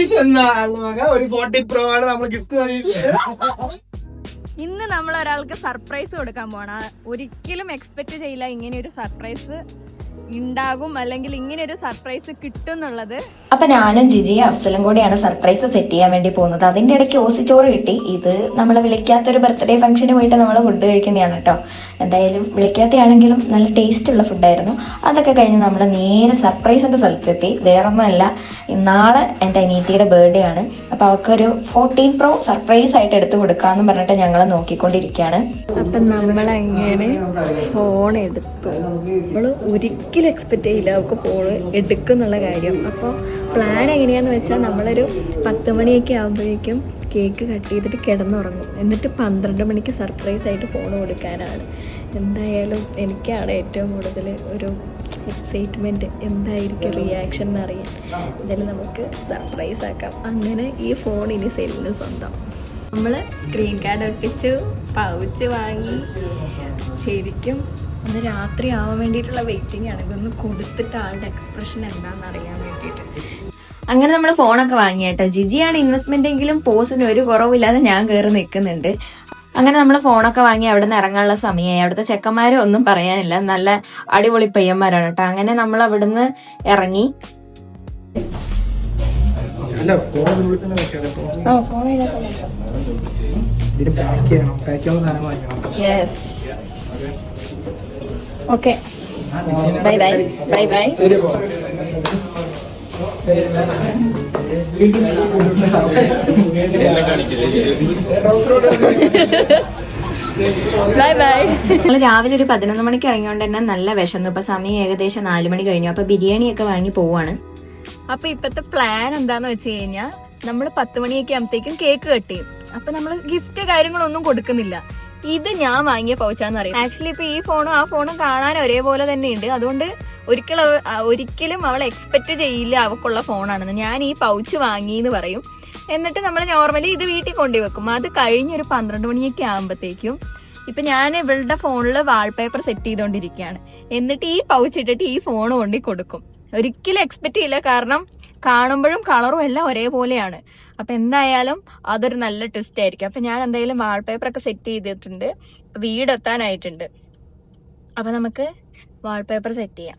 ഒരു forty pro ആണ്. നമ്മൾ ഗിഫ്റ്റ് ഇന്ന് നമ്മൾ ഒരാൾക്ക് സർപ്രൈസ് കൊടുക്കാൻ പോണ ഒരിക്കലും എക്സ്പെക്ട് ചെയ്യില്ല ഇങ്ങനെ ഒരു സർപ്രൈസ് ഉണ്ടാകും അല്ലെങ്കിൽ ഇങ്ങനെ ഒരു സർപ്രൈസ് കിട്ടും എന്നുള്ളത് അപ്പൊ ഞാനും ജിജിയും അഫ്സലും കൂടിയാണ് സർപ്രൈസ് സെറ്റ് ചെയ്യാൻ വേണ്ടി പോകുന്നത്. അതിന്റെ ഇടയ്ക്ക് ഓസിച്ചോറ് കിട്ടി. ഇത് നമ്മൾ വിളിക്കാത്തൊരു ബർത്ത്ഡേ ഫംഗ്ഷന് പോയിട്ട് നമ്മൾ ഫുഡ് കഴിക്കുന്നതാണ് കേട്ടോ. എന്തായാലും വിളിക്കാത്തയാണെങ്കിലും നല്ല ടേസ്റ്റ് ഉള്ള ഫുഡായിരുന്നു അതൊക്കെ കഴിഞ്ഞ് നമ്മൾ നേരെ സർപ്രൈസിന്റെ സ്ഥലത്തെത്തി. വേറൊന്നുമല്ല നാളെ എന്റെ അനീത്തിയുടെ ബർത്ത്ഡേ ആണ്. അപ്പൊ അവൾക്കൊരു ഫോർട്ടീൻ പ്രോ സർപ്രൈസ് ആയിട്ട് എടുത്തു കൊടുക്കാന്ന് പറഞ്ഞിട്ട് ഞങ്ങൾ നോക്കിക്കൊണ്ടിരിക്കുകയാണ്. അപ്പൊ നമ്മളങ്ങനെ ഫോൺ എടുത്തു? നമ്മൾ ഒരിക്കലും എക്സ്പെക്ട് ചെയ്യില്ല അവൾക്ക് ഫോൺ എടുക്കും എന്നുള്ള കാര്യം. അപ്പോൾ പ്ലാൻ എങ്ങനെയാന്ന് വെച്ചാൽ നമ്മളൊരു പത്ത് മണിയൊക്കെ ആകുമ്പോഴേക്കും കേക്ക് കട്ട് ചെയ്തിട്ട് കിടന്നുറങ്ങും. എന്നിട്ട് പന്ത്രണ്ട് മണിക്ക് സർപ്രൈസ് ആയിട്ട് ഫോൺ കൊടുക്കാനാണ്. എന്തായാലും എനിക്കാണ് ഏറ്റവും കൂടുതൽ ഒരു എക്സൈറ്റ്മെന്റ് എന്തായിരിക്കും റിയാക്ഷൻ എന്നറിയാൻ. എന്തായാലും നമുക്ക് സർപ്രൈസ് ആക്കാം. അങ്ങനെ ഈ ഫോൺ ഇനി സെല്ലിന് സ്വന്തം. നമ്മൾ സ്ക്രീൻ കാർഡ് ഒട്ടിച്ചു പൗച്ച് വാങ്ങി. ശരിക്കും ഒന്ന് രാത്രി ആവാൻ വേണ്ടിയിട്ടുള്ള വെയിറ്റിംഗ് ആണ്. ഇതൊന്ന് കൊടുത്തിട്ട് ആളുടെ എക്സ്പ്രഷൻ എന്താണെന്ന് അറിയാൻ വേണ്ടിയിട്ട്. അങ്ങനെ നമ്മൾ ഫോണൊക്കെ വാങ്ങിയേട്ടോ ജിജിയാണ് ഇൻവെസ്റ്റ്മെന്റ് എങ്കിലും പോസിന് ഒരു കുറവില്ലാതെ ഞാൻ കയറി നിൽക്കുന്നുണ്ട് അങ്ങനെ നമ്മൾ ഫോണൊക്കെ വാങ്ങി അവിടെ നിന്ന് ഇറങ്ങാനുള്ള സമയമായി അവിടുത്തെ ചെക്കന്മാരും ഒന്നും പറയാനില്ല. നല്ല അടിപൊളി പയ്യന്മാരാണ് കേട്ടോ. അങ്ങനെ നമ്മൾ അവിടുന്ന് ഇറങ്ങി. അല്ല ഫോൺ വിളിക്കുന്ന ഫോൺ ഇതിന് പാക്ക് ചെയ്യണം പാക്ക് ചെയ്യാൻ സാധനം വാങ്ങിക്കണം. Yes okay bye bye bye bye bye bye നമ്മൾ രാവിലെ ഒരു പതിനൊന്ന് മണിക്ക് ഇറങ്ങിയോണ്ട് തന്നെ നല്ല വിശന്നു ഇപ്പൊ സമയം ഏകദേശം നാല് മണി കഴിഞ്ഞു. അപ്പൊ ബിരിയാണിയൊക്കെ വാങ്ങി പോവാണ്. അപ്പൊ ഇപ്പത്തെ പ്ലാൻ എന്താന്ന് വെച്ച് കഴിഞ്ഞാൽ നമ്മൾ പത്ത് മണിയൊക്കെ ആകുമ്പത്തേക്കും കേക്ക് കട്ട് ചെയ്യും. അപ്പൊ നമ്മൾ ഗിഫ്റ്റ് കാര്യങ്ങളൊന്നും കൊടുക്കുന്നില്ല. ഇത് ഞാൻ വാങ്ങിയ പൗച്ചാന്ന് പറയും. ആക്ച്വലി ഇപ്പൊ ഈ ഫോണും ആ ഫോണും കാണാൻ ഒരേപോലെ തന്നെയുണ്ട് അതുകൊണ്ട് ഒരിക്കലും ഒരിക്കലും അവൾ എക്സ്പെക്ട് ചെയ്യില്ല അവക്കുള്ള ഫോണാണെന്ന് ഞാൻ ഈ പൗച്ച് വാങ്ങി എന്ന് പറയും. എന്നിട്ട് നമ്മൾ നോർമലി ഇത് വീട്ടിൽ കൊണ്ടുപോയി വെക്കും അത് കഴിഞ്ഞൊരു പന്ത്രണ്ട് മണിയൊക്കെ ആകുമ്പോഴത്തേക്കും ഇപ്പൊ ഞാൻ ഇവളുടെ ഫോണിൽ വാൾപേപ്പർ സെറ്റ് ചെയ്തുകൊണ്ടിരിക്കുകയാണ് എന്നിട്ട് ഈ പൗച്ച് ഇട്ടിട്ട് ഈ ഫോൺ കൊണ്ടി കൊടുക്കും. ഒരിക്കലും എക്സ്പെക്ട് ചെയ്യില്ല. കാരണം കാണുമ്പോഴും കളറും എല്ലാം ഒരേപോലെയാണ്. അപ്പൊ എന്തായാലും അതൊരു നല്ല ടെസ്റ്റ് ആയിരിക്കും. അപ്പൊ ഞാൻ എന്തായാലും വാൾപേപ്പർ ഒക്കെ സെറ്റ് ചെയ്തിട്ടുണ്ട്. വീടെത്താനായിട്ടുണ്ട് അപ്പൊ നമുക്ക് വാൾപേപ്പർ സെറ്റ് ചെയ്യാം.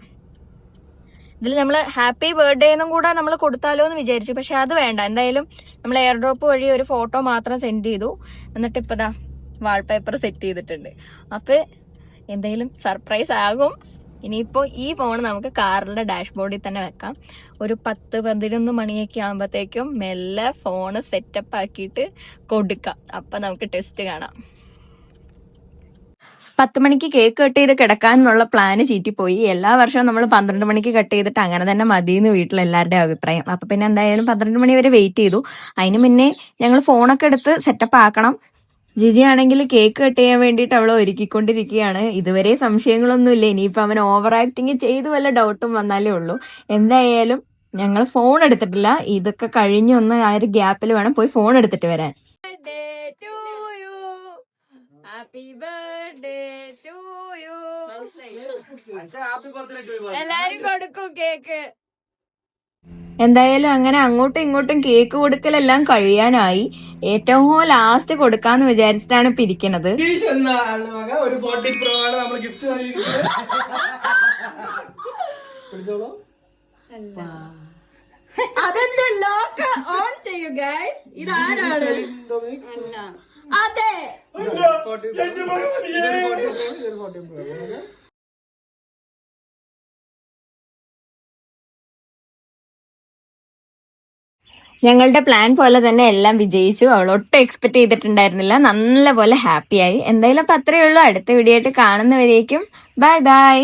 ഇതിൽ നമ്മൾ ഹാപ്പി ബർത്ത്ഡേ എന്നും കൂടെ നമ്മൾ കൊടുത്താലോ എന്ന് വിചാരിച്ചു. പക്ഷെ അത് വേണ്ട. എന്തായാലും നമ്മൾ എയർ ഡ്രോപ്പ് വഴി ഒരു ഫോട്ടോ മാത്രം സെൻഡ് ചെയ്തു. എന്നിട്ട് ഇപ്പതാ വാൾപേപ്പർ സെറ്റ് ചെയ്തിട്ടുണ്ട്. അപ്പൊ എന്തെങ്കിലും സർപ്രൈസ് ആകും. ഇനിയിപ്പോ ഈ ഫോൺ നമുക്ക് കാറിന്റെ ഡാഷ്ബോർഡിൽ തന്നെ വെക്കാം. ഒരു പത്ത് പതിനൊന്ന് മണിയൊക്കെ ആകുമ്പോഴത്തേക്കും മെല്ലെ ഫോണ് സെറ്റപ്പ് ആക്കിയിട്ട് കൊടുക്കാം. അപ്പൊ നമുക്ക് ടെസ്റ്റ് കാണാം. പത്ത് മണിക്ക് കേക്ക് കട്ട് ചെയ്ത് കിടക്കാനുള്ള പ്ലാന് ചീറ്റിപ്പോയി. എല്ലാ വർഷവും നമ്മൾ പന്ത്രണ്ട് മണിക്ക് കട്ട് ചെയ്തിട്ട് അങ്ങനെ തന്നെ മതി എന്ന് വീട്ടിലെല്ലാവരുടെ അഭിപ്രായം. അപ്പൊ പിന്നെ എന്തായാലും പന്ത്രണ്ട് മണി വരെ വെയിറ്റ് ചെയ്തു. അതിന് മുന്നേ ഞങ്ങൾ ഫോണൊക്കെ എടുത്ത് സെറ്റപ്പ് ആക്കണം. ജിജി ആണെങ്കിൽ കേക്ക് കട്ട് ചെയ്യാൻ വേണ്ടിയിട്ട് അവളെ ഒരുക്കിക്കൊണ്ടിരിക്കുകയാണ്. ഇതുവരെ സംശയങ്ങളൊന്നുമില്ല. ഇനിയിപ്പോൾ അവൻ ഓവർ ആക്ടിങ് ചെയ്തു വല്ല ഡൗട്ടും വന്നാലേ ഉള്ളൂ. എന്തായാലും ഞങ്ങൾ ഫോൺ എടുത്തിട്ടില്ല. ഇതൊക്കെ കഴിഞ്ഞ് ഒന്ന് ആ ഒരു ഗ്യാപ്പിൽ വേണം പോയി ഫോൺ എടുത്തിട്ട് വരാൻ. ഹാപ്പി ബർത്ത്ഡേ ടു യു എല്ലാരും കൊടുക്കും കേക്ക്. എന്തായാലും അങ്ങനെ അങ്ങോട്ടും ഇങ്ങോട്ടും കേക്ക് കൊടുക്കലെല്ലാം കഴിയാനായി. ഏറ്റവും ലാസ്റ്റ് കൊടുക്കാന്ന് വിചാരിച്ചിട്ടാണ് ഇപ്പൊ ഇരിക്കുന്നത്. ഗീഷ് എന്ന ആളുമക ഒരു ഫോർട്ടി പ്രോ ആണ്. നമ്മൾ ഗിഫ്റ്റ് പിടിച്ചോളൂ. അതെന്താ ലോക്ക് ഓൺ ചെയ്യൂ ഗൈസ് ഇതാരാണ്? അതെ. ഞങ്ങളുടെ പ്ലാൻ പോലെ തന്നെ എല്ലാം വിജയിച്ചു. അവൾ ഒട്ടും എക്സ്പെക്ട് ചെയ്തിട്ടുണ്ടായിരുന്നില്ല. നല്ല പോലെ ഹാപ്പിയായി എന്തായാലും അപ്പൊ അത്രയേ ഉള്ളൂ. അടുത്ത വീഡിയോ ആയിട്ട് കാണുന്നവരേക്കും. Bye bye